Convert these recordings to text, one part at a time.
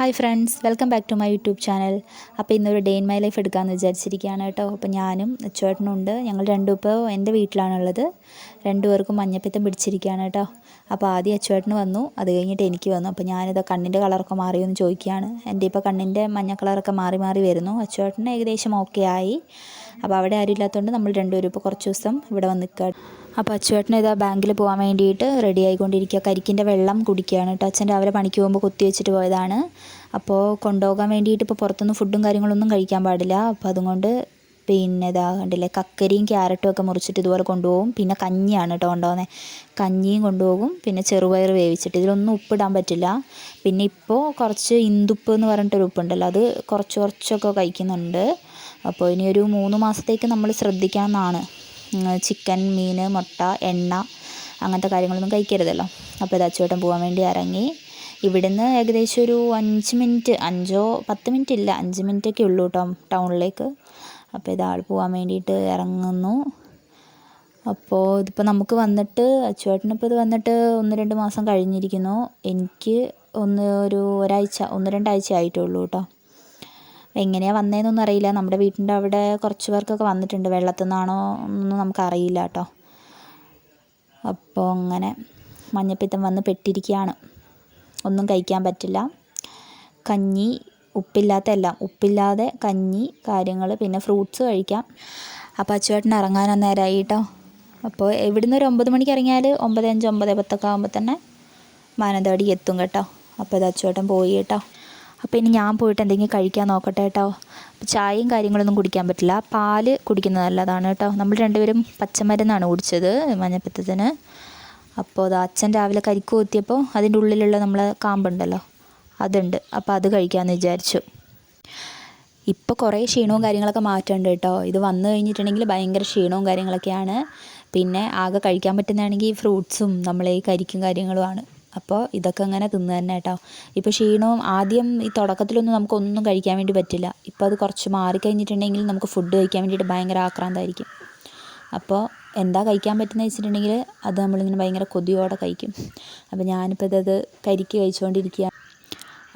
Hi friends welcome back to my YouTube channel. അപ്പോൾ ഇന്നൊരു day in my life എടുക്കാമെന്ന് വിചാരിച്ചിരിക്കുകയാണ് കേട്ടോ. അപ്പോൾ ഞാനും ചേട്ടനുണ്ട് ഞങ്ങൾ രണ്ടും ഇപ്പോൾ എന്റെ വീട്ടിലാണുള്ളത്. രണ്ടുപേർക്കും മഞ്ഞപ്പിത്തം പിടിച്ചിരിക്കുകയാണ് കേട്ടോ. അപ്പോൾ ആദ്യം അച്ചുവേട്ടന് വന്നു. അത് കഴിഞ്ഞിട്ട് എനിക്ക് വന്നു. അപ്പോൾ ഞാനിത് കണ്ണിന്റെ കളറൊക്കെ മാറിയോ എന്ന് ചോദിക്കുകയാണ്. എന്റെ ഇപ്പോൾ കണ്ണിന്റെ മഞ്ഞ കളറൊക്കെ മാറി മാറി വരുന്നു. അച്ചുവേട്ടന് ഏകദേശം ഓക്കെ ആയി. അപ്പോൾ അവിടെ ആരും ഇല്ലാത്തതുകൊണ്ട് നമ്മൾ രണ്ടുപേരും ഇപ്പോൾ കുറച്ച് ദിവസം ഇവിടെ വന്ന് നിൽക്കുക. അപ്പോൾ അച്ചുവേട്ടൻ ഇതാ ബാങ്കിൽ പോകാൻ വേണ്ടിയിട്ട് റെഡി ആയിക്കൊണ്ടിരിക്കുക. കരിക്കിന്റെ വെള്ളം കുടിക്കുകയാണ് കേട്ടോ. അച്ഛൻ രാവിലെ പണിക്ക് പോകുമ്പോൾ കുത്തി വെച്ചിട്ട് പോയതാണ്. അപ്പോൾ കൊണ്ടുപോകാൻ വേണ്ടിയിട്ട് ഇപ്പോൾ പുറത്തുനിന്ന് ഫുഡും കാര്യങ്ങളൊന്നും കഴിക്കാൻ പാടില്ല. അപ്പോൾ അതുകൊണ്ട് പിന്നെ ഇതാ കണ്ടില്ലേ? കക്കരിയും ക്യാരറ്റും ഒക്കെ മുറിച്ചിട്ട് ഇതുപോലെ കൊണ്ടുപോകും. പിന്നെ കഞ്ഞിയാണ് കേട്ടോ കൊണ്ടുപോകുന്നത് കഞ്ഞിയും കൊണ്ടുപോകും. പിന്നെ ചെറുപയർ വേവിച്ചിട്ട്. ഇതിലൊന്നും ഉപ്പിടാൻ പറ്റില്ല. പിന്നെ ഇപ്പോൾ കുറച്ച് ഇന്ദുപ്പ് എന്ന് പറഞ്ഞിട്ടൊരു ഉപ്പുണ്ടല്ലോ. അത് കുറച്ച് കുറച്ചൊക്കെ കഴിക്കുന്നുണ്ട്. അപ്പോൾ ഇനി ഒരു മൂന്ന് മാസത്തേക്ക് നമ്മൾ ശ്രദ്ധിക്കാമെന്നാണ് ചിക്കൻ മീൻ മുട്ട എണ്ണ അങ്ങനത്തെ കാര്യങ്ങളൊന്നും കഴിക്കരുതല്ലോ. അപ്പോൾ ഇത് അച്ചുവേട്ടൻ പോകാൻ വേണ്ടി ഇറങ്ങി. ഇവിടുന്ന് ഏകദേശം ഒരു അഞ്ച് മിനിറ്റ് അഞ്ചോ പത്ത് മിനിറ്റ് ഇല്ല. അഞ്ച് മിനിറ്റൊക്കെ ഉള്ളൂ കേട്ടോ ടൗണിലേക്ക്. അപ്പോൾ ഇതാൾ പോകാൻ വേണ്ടിയിട്ട് ഇറങ്ങുന്നു. അപ്പോൾ ഇതിപ്പോൾ നമുക്ക് വന്നിട്ട് അച്ചുവേട്ടനിപ്പോൾ ഇത് വന്നിട്ട് ഒന്ന് രണ്ട് മാസം കഴിഞ്ഞിരിക്കുന്നു. എനിക്ക് ഒന്ന് ഒരു ഒരാഴ്ച ഒന്ന് രണ്ടാഴ്ച ആയിട്ടുള്ളൂ കേട്ടോ. എങ്ങനെയാണ് വന്നതെന്നൊന്നും അറിയില്ല. നമ്മുടെ വീട്ടിന്റെ അവിടെ കുറച്ച് പേർക്കൊക്കെ വന്നിട്ടുണ്ട്. വെള്ളത്തിൽ നിന്നാണോ എന്നൊന്നും നമുക്കറിയില്ല കേട്ടോ. അപ്പോൾ അങ്ങനെ മഞ്ഞപ്പിത്തം വന്ന് പെട്ടിരിക്കുകയാണ്. ഒന്നും കഴിക്കാൻ പറ്റില്ല. കഞ്ഞി ഉപ്പില്ലാത്ത എല്ലാം ഉപ്പില്ലാതെ കഞ്ഞി കാര്യങ്ങൾ പിന്നെ ഫ്രൂട്ട്സ് കഴിക്കാം. അപ്പോൾ അച്ചുവേട്ടൻ ഇറങ്ങാൻ നേരമായി കേട്ടോ അപ്പോൾ ഇവിടുന്ന് ഒരു ഒമ്പത് മണിക്ക് ഇറങ്ങിയാൽ ഒമ്പത് അഞ്ച് ഒമ്പത് പത്തൊക്കെ ആകുമ്പോൾ തന്നെ മാനന്തവാടി എത്തും കേട്ടോ. അപ്പോൾ ഇത് അച്ചുവേട്ടൻ പോയി കേട്ടോ അപ്പോൾ ഇനി ഞാൻ പോയിട്ട് എന്തെങ്കിലും കഴിക്കാൻ നോക്കട്ടെ കേട്ടോ ചായയും കാര്യങ്ങളൊന്നും കുടിക്കാൻ പറ്റില്ല. പാൽ കുടിക്കുന്നത് നല്ലതാണ് കേട്ടോ നമ്മൾ രണ്ടുപേരും പച്ചമരുന്നാണ് കുടിച്ചത് മഞ്ഞപ്പിത്തത്തിന്. അപ്പോൾ അത് അച്ഛൻ രാവിലെ കരിക്ക് കൊത്തിയപ്പോൾ അതിന്റെ ഉള്ളിലുള്ള നമ്മളെ കാമ്പുണ്ടല്ലോ അതുണ്ട്. അപ്പോൾ അത് കഴിക്കാമെന്ന് വിചാരിച്ചു. ഇപ്പോൾ കുറേ ക്ഷീണവും കാര്യങ്ങളൊക്കെ മാറ്റമുണ്ട് കേട്ടോ. ഇത് വന്നു കഴിഞ്ഞിട്ടുണ്ടെങ്കിൽ ഭയങ്കര ക്ഷീണവും കാര്യങ്ങളൊക്കെയാണ്. പിന്നെ ആകെ കഴിക്കാൻ പറ്റുന്നതാണെങ്കിൽ ഫ്രൂട്ട്സും നമ്മളെ ഈ കരിക്കും കാര്യങ്ങളുമാണ്. അപ്പോൾ ഇതൊക്കെ അങ്ങനെ തിന്നു തന്നെ കേട്ടോ. ഇപ്പോൾ ക്ഷീണവും ആദ്യം ഈ തുടക്കത്തിലൊന്നും നമുക്കൊന്നും കഴിക്കാൻ വേണ്ടി പറ്റില്ല. ഇപ്പോൾ അത് കുറച്ച് മാറിക്കഴിഞ്ഞിട്ടുണ്ടെങ്കിൽ നമുക്ക് ഫുഡ് കഴിക്കാൻ വേണ്ടിയിട്ട് ഭയങ്കര ആക്രാന്തമായിരിക്കും അപ്പോൾ എന്താ കഴിക്കാൻ പറ്റുന്നത് വെച്ചിട്ടുണ്ടെങ്കിൽ അത് നമ്മളിങ്ങനെ ഭയങ്കര കൊതിയോടെ കഴിക്കും. അപ്പോൾ ഞാനിപ്പോൾ ഇതത് കരിക്ക് കഴിച്ചുകൊണ്ടിരിക്കുക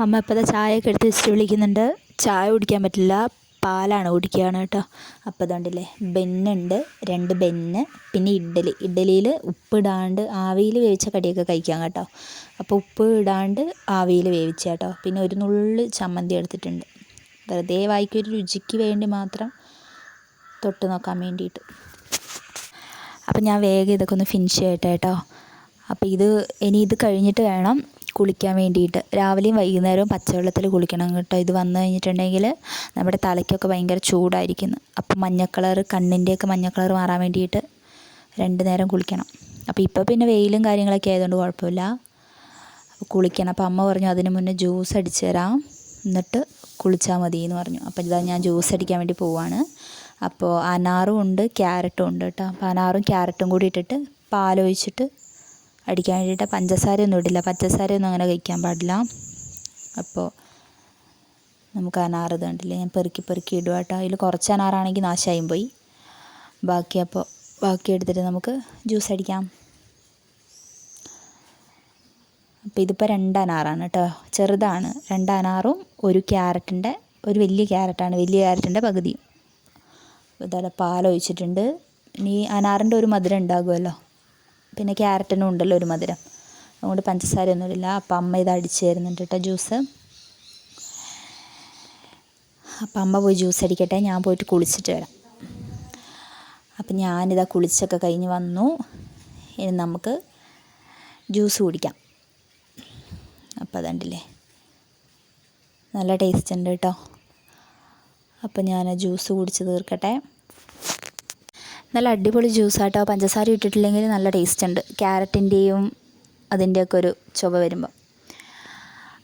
അമ്മ ഇപ്പോൾ ചായയൊക്കെ എടുത്ത് വെച്ചിട്ട് വിളിക്കുന്നുണ്ട്. ചായ കുടിക്കാൻ പറ്റില്ല. പാലാണ് കുടിക്കുകയാണ് കേട്ടോ. അപ്പോൾ അതുകൊണ്ടില്ലേ ബെന്നുണ്ട് രണ്ട് ബെന്ന് പിന്നെ ഇഡ്ഡലി. ഇഡ്ഡലിയിൽ ഉപ്പിടാണ്ട് ആവിയിൽ വേവിച്ച കടിയൊക്കെ കഴിക്കാം കേട്ടോ. അപ്പോൾ ഉപ്പ് ഇടാണ്ട് ആവിയിൽ വേവിച്ച കേട്ടോ. പിന്നെ ഒരു നുള്ള് ചമ്മന്തി എടുത്തിട്ടുണ്ട്. വെറുതെ വായിക്കൊരു രുചിക്ക് വേണ്ടി മാത്രം തൊട്ട് നോക്കാൻ വേണ്ടിയിട്ട്. അപ്പോൾ ഞാൻ വേഗം ഇതൊക്കെ ഒന്ന് ഫിനിഷ് ചെയ്യട്ടെ കേട്ടോ. അപ്പോൾ ഇത് ഇനി ഇത് കഴിഞ്ഞിട്ട് വേണം കുളിക്കാൻ വേണ്ടിയിട്ട്. രാവിലെയും വൈകുന്നേരവും പച്ചവെള്ളത്തിൽ കുളിക്കണം കേട്ടോ. ഇത് വന്നു കഴിഞ്ഞിട്ടുണ്ടെങ്കിൽ നമ്മുടെ തലയ്ക്കൊക്കെ ഭയങ്കര ചൂടായിരിക്കുന്നു. അപ്പോൾ മഞ്ഞ കളർ കണ്ണിന്റെയൊക്കെ മഞ്ഞ കളർ മാറാൻ വേണ്ടിയിട്ട് രണ്ട് നേരം കുളിക്കണം. അപ്പോൾ ഇപ്പോൾ പിന്നെ വെയിലും കാര്യങ്ങളൊക്കെ ആയതുകൊണ്ട് കുഴപ്പമില്ല. അപ്പോൾ കുളിക്കണം. അപ്പോൾ അമ്മ പറഞ്ഞു അതിന് മുന്നേ ജ്യൂസ് അടിച്ചു തരാം. എന്നിട്ട് കുളിച്ചാൽ മതി എന്ന് പറഞ്ഞു. അപ്പോൾ ഇതാ ഞാൻ ജ്യൂസ് അടിക്കാൻ വേണ്ടി പോവാണ്. അപ്പോൾ അനാറും ഉണ്ട് ക്യാരറ്റും ഉണ്ട് കേട്ടോ. അപ്പോൾ അനാറും ക്യാരറ്റും കൂടി ഇട്ടിട്ട് പാലൊഴിച്ചിട്ട് അടിക്കാൻ വേണ്ടിയിട്ട് പഞ്ചസാരയൊന്നും ഇടില്ല. പഞ്ചസാരയൊന്നും അങ്ങനെ കഴിക്കാൻ പാടില്ല. അപ്പോൾ നമുക്ക് ഇത് കണ്ടില്ലേ? ഞാൻ പെറുക്കി പെറുക്കി ഇടുക കേട്ടോ അതിൽ കുറച്ച് അനാറാണെങ്കിൽ നാശമായും പോയി. ബാക്കി അപ്പോൾ ബാക്കി എടുത്തിട്ട് നമുക്ക് ജ്യൂസ് അടിക്കാം. അപ്പോൾ ഇതിപ്പോൾ രണ്ട് അനാറാണ് കേട്ടോ ചെറുതാണ് രണ്ട് അനാറും ഒരു ക്യാരറ്റിന്റെ ഒരു വലിയ ക്യാരറ്റാണ്. വലിയ ക്യാരറ്റിന്റെ പകുതിയും ഇതവിടെ പാലൊഴിച്ചിട്ടുണ്ട്. ഇനി അനാറിന്റെ ഒരു മധുരം ഉണ്ടാകുമല്ലോ പിന്നെ ക്യാരറ്റിനും ഉണ്ടല്ലോ ഒരു മധുരം. അതുകൊണ്ട് പഞ്ചസാരയൊന്നുമില്ല അപ്പം അമ്മ ഇത് അടിച്ച് തരുന്നുണ്ട് കേട്ടോ ജ്യൂസ്. അപ്പം അമ്മ പോയി ജ്യൂസ് അടിക്കട്ടെ. ഞാൻ പോയിട്ട് കുളിച്ചിട്ട് വരാം. അപ്പം ഞാനിതാ കുളിച്ചൊക്കെ കഴിഞ്ഞ് വന്നു. ഇനി നമുക്ക് ജ്യൂസ് കുടിക്കാം. അപ്പം അതുണ്ടല്ലേ നല്ല ടേസ്റ്റ് ഉണ്ട് കേട്ടോ അപ്പം ഞാൻ ജ്യൂസ് കുടിച്ച് തീർക്കട്ടെ. നല്ല അടിപൊളി ജ്യൂസാട്ടോ. പഞ്ചസാര ഇട്ടിട്ടില്ലെങ്കിൽ നല്ല ടേസ്റ്റ് ഉണ്ട് ക്യാരറ്റിന്റെയും അതിന്റെയൊക്കെ ഒരു ചുവ വരുമ്പോൾ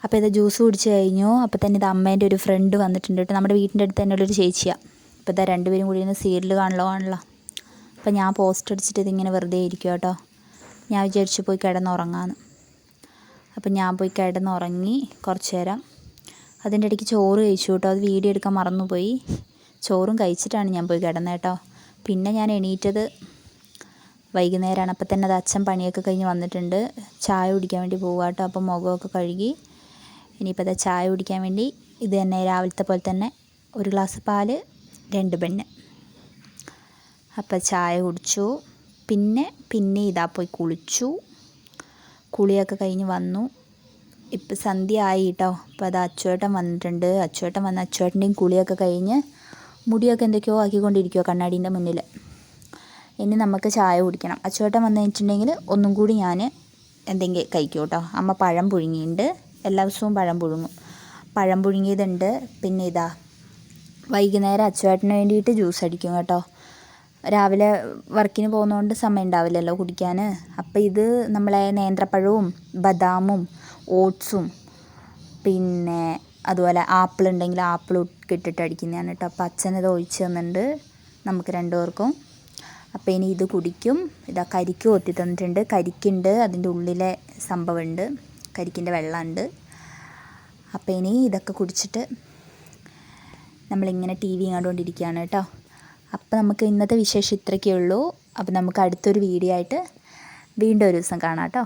അപ്പോൾ ഇത് ജ്യൂസ് കുടിച്ച് കഴിഞ്ഞു. അപ്പോൾ തന്നെ ഇത് അമ്മേന്റെ ഒരു ഫ്രണ്ട് വന്നിട്ടുണ്ട് കേട്ടോ. നമ്മുടെ വീട്ടിന്റെ അടുത്ത് തന്നെ ഉള്ളൊരു ചേച്ചിയാണ് അപ്പോൾ ഇതാ രണ്ടുപേരും കൂടി ഇരുന്ന് സീരിയൽ കാണലോ കാണലോ അപ്പോൾ ഞാൻ പോസ്റ്റ് അടിച്ചിട്ട് ഇതിങ്ങനെ വെറുതെ ഇരിക്കും കേട്ടോ. ഞാൻ വിചാരിച്ചു പോയി കിടന്നുറങ്ങാമെന്ന് അപ്പോൾ ഞാൻ പോയി കിടന്നുറങ്ങി കുറച്ച് നേരം. അതിന്റെ ഇടയ്ക്ക് ചോറ് കഴിച്ചു കേട്ടോ. അത് വീഡിയോ എടുക്കാൻ മറന്നുപോയി. ചോറും കഴിച്ചിട്ടാണ് ഞാൻ പോയി കിടന്നത് കേട്ടോ. പിന്നെ ഞാൻ എണീറ്റത് വൈകുന്നേരമാണ് അപ്പം തന്നെ അത് അച്ഛൻ പണിയൊക്കെ കഴിഞ്ഞ് വന്നിട്ടുണ്ട്. ചായ കുടിക്കാൻ വേണ്ടി പോകുക കേട്ടോ അപ്പം മുഖമൊക്കെ കഴുകി ഇനിയിപ്പോൾ അത് ചായ കുടിക്കാൻ വേണ്ടി ഇത് തന്നെ രാവിലത്തെ പോലെ തന്നെ ഒരു ഗ്ലാസ് പാൽ രണ്ട് പെണ്ണ് അപ്പോൾ ചായ കുടിച്ചു. പിന്നെ പിന്നെ ഇതാ പോയി കുളിച്ചു. കുളിയൊക്കെ കഴിഞ്ഞ് വന്നു. ഇപ്പം സന്ധ്യ ആയി കേട്ടോ അപ്പോൾ അത് അച്ചുവേട്ടൻ വന്നിട്ടുണ്ട്. അച്ചുവേട്ടൻ വന്ന് അച്ചുവേട്ടന്റെയും കുളിയൊക്കെ കഴിഞ്ഞ് മുടിയൊക്കെ എന്തൊക്കെയോ ആക്കിക്കൊണ്ടിരിക്കുമോ കണ്ണാടീന്റെ മുന്നിൽ. ഇനി നമുക്ക് ചായ കുടിക്കണം. അച്ചുവേട്ടൻ വന്നു കഴിഞ്ഞിട്ടുണ്ടെങ്കിൽ ഒന്നും കൂടി ഞാൻ എന്തെങ്കിലും കഴിക്കും കേട്ടോ. അമ്മ പഴം പുഴുങ്ങിയിട്ടുണ്ട്. എല്ലാ ദിവസവും പഴം പുഴുങ്ങും. പഴം പുഴുങ്ങിയതുണ്ട്. പിന്നെ ഇതാ വൈകുന്നേരം അച്ചുവേട്ടന് വേണ്ടിയിട്ട് ജ്യൂസ് അടിക്കും കേട്ടോ. രാവിലെ വർക്കിന് പോകുന്നതുകൊണ്ട് സമയം ഉണ്ടാവില്ലല്ലോ കുടിക്കാൻ. അപ്പോൾ ഇത് നമ്മളെ നേന്ത്രപ്പഴവും ബദാമും ഓട്സും പിന്നെ അതുപോലെ ആപ്പിൾ ഉണ്ടെങ്കിൽ ആപ്പിൾ ഇട്ടിട്ട് അടിക്കുന്നതാണ് കേട്ടോ. അപ്പോൾ അച്ഛനത് ഒഴിച്ച് തന്നിട്ടുണ്ട് നമുക്ക് രണ്ടുപേർക്കും. അപ്പോൾ ഇനി ഇത് കുടിക്കും. ഇതാ കരിക്ക് കൊത്തി തന്നിട്ടുണ്ട്. കരിക്കുണ്ട്. അതിന്റെ ഉള്ളിലെ സംഭവമുണ്ട്. കരിക്കിന്റെ വെള്ളമുണ്ട്. അപ്പോൾ ഇനി ഇതൊക്കെ കുടിച്ചിട്ട് നമ്മളിങ്ങനെ ടി വി കണ്ടുകൊണ്ടിരിക്കുകയാണ് കേട്ടോ. അപ്പോൾ നമുക്ക് ഇന്നത്തെ വിശേഷം ഇത്രയ്ക്കേ ഉള്ളൂ. അപ്പോൾ നമുക്ക് അടുത്തൊരു വീഡിയോ ആയിട്ട് വീണ്ടും ഒരു ദിവസം കാണാം കേട്ടോ.